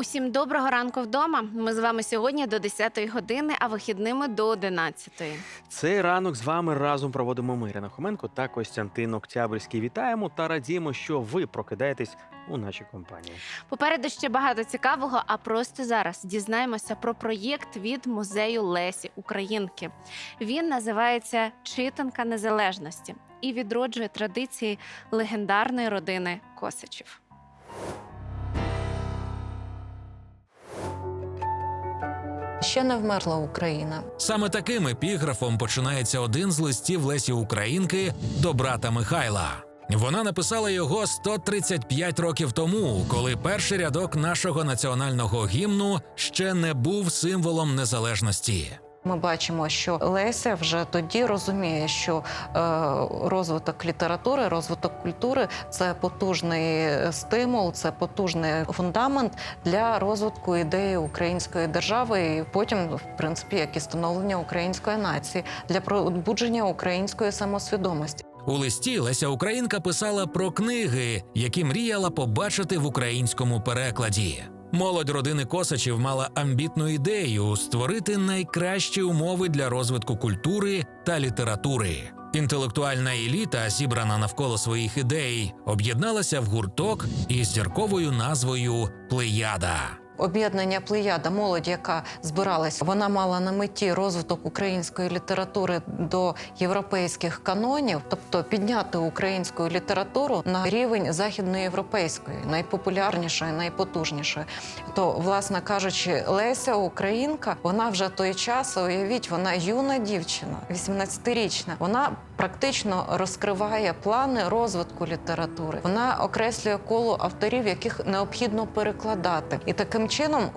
Усім доброго ранку вдома. Ми з вами сьогодні до 10-ї години, а вихідними до 11-ї. Цей ранок з вами разом проводимо ми, Ірина Хоменко та Костянтин Октябрьський. Вітаємо та радіємо, що ви прокидаєтесь у нашій компанії. Попереду ще багато цікавого, а просто зараз дізнаємося про проєкт від музею Лесі Українки. Він називається Читанка незалежності і відроджує традиції легендарної родини Косачів. Ще не вмерла Україна. Саме таким епіграфом починається один з листів Лесі Українки до брата Михайла. Вона написала його 135 років тому, коли перший рядок нашого національного гімну ще не був символом незалежності. Ми бачимо, що Леся вже тоді розуміє, що е, розвиток літератури, розвиток культури це потужний стимул, це потужний фундамент для розвитку ідеї української держави, і потім, в принципі, як і становлення української нації для пробудження української самосвідомості. У листі Леся Українка писала про книги, які мріяла побачити в українському перекладі. Молодь родини Косачів мала амбітну ідею створити найкращі умови для розвитку культури та літератури. Інтелектуальна еліта, зібрана навколо своїх ідей, об'єдналася в гурток із зірковою назвою Плеяда. Об'єднання Плеяда, молодь, яка збиралась, вона мала на меті розвиток української літератури до європейських канонів, тобто підняти українську літературу на рівень західноєвропейської, найпопулярнішої, найпотужнішої. То, власне кажучи, Леся Українка, вона вже той час, уявіть, вона юна дівчина, 18-річна. Вона практично розкриває плани розвитку літератури. Вона окреслює коло авторів, яких необхідно перекладати, і таким чином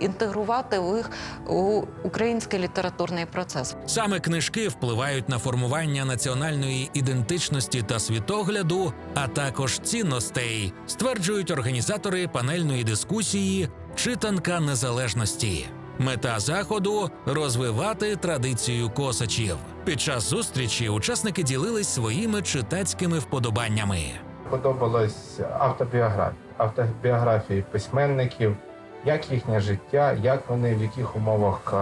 інтегрувати їх у український літературний процес. Саме книжки впливають на формування національної ідентичності та світогляду, а також цінностей, стверджують організатори панельної дискусії Читанка незалежності. Мета заходу розвивати традицію косачів. Під час зустрічі учасники ділились своїми читацькими вподобаннями. Подобалось автобіографії, автобіографії письменників, як їхнє життя, як вони в яких умовах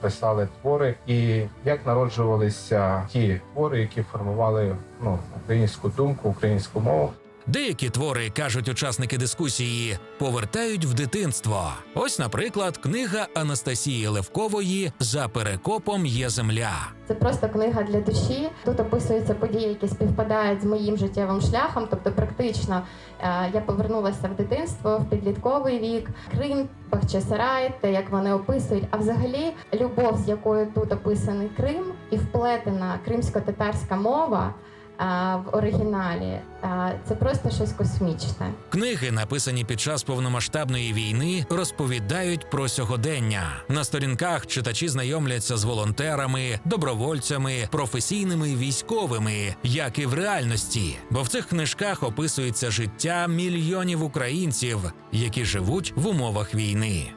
писали твори, і як народжувалися ті твори, які формували ну, українську думку, українську мову. Деякі твори, кажуть учасники дискусії, повертають в дитинство. Ось, наприклад, книга Анастасії Левкової За перекопом є земля. Це просто книга для душі. Тут описуються події, які співпадають з моїм життєвим шляхом. Тобто, практично е, я повернулася в дитинство, в підлітковий вік, Крим, Бахчисарай, те, як вони описують. А взагалі, любов, з якою тут описаний Крим, і вплетена кримсько-татарська мова. В оригіналі це просто щось космічне. Книги, написані під час повномасштабної війни, розповідають про сьогодення. На сторінках читачі знайомляться з волонтерами, добровольцями, професійними військовими, як і в реальності. Бо в цих книжках описується життя мільйонів українців, які живуть в умовах війни.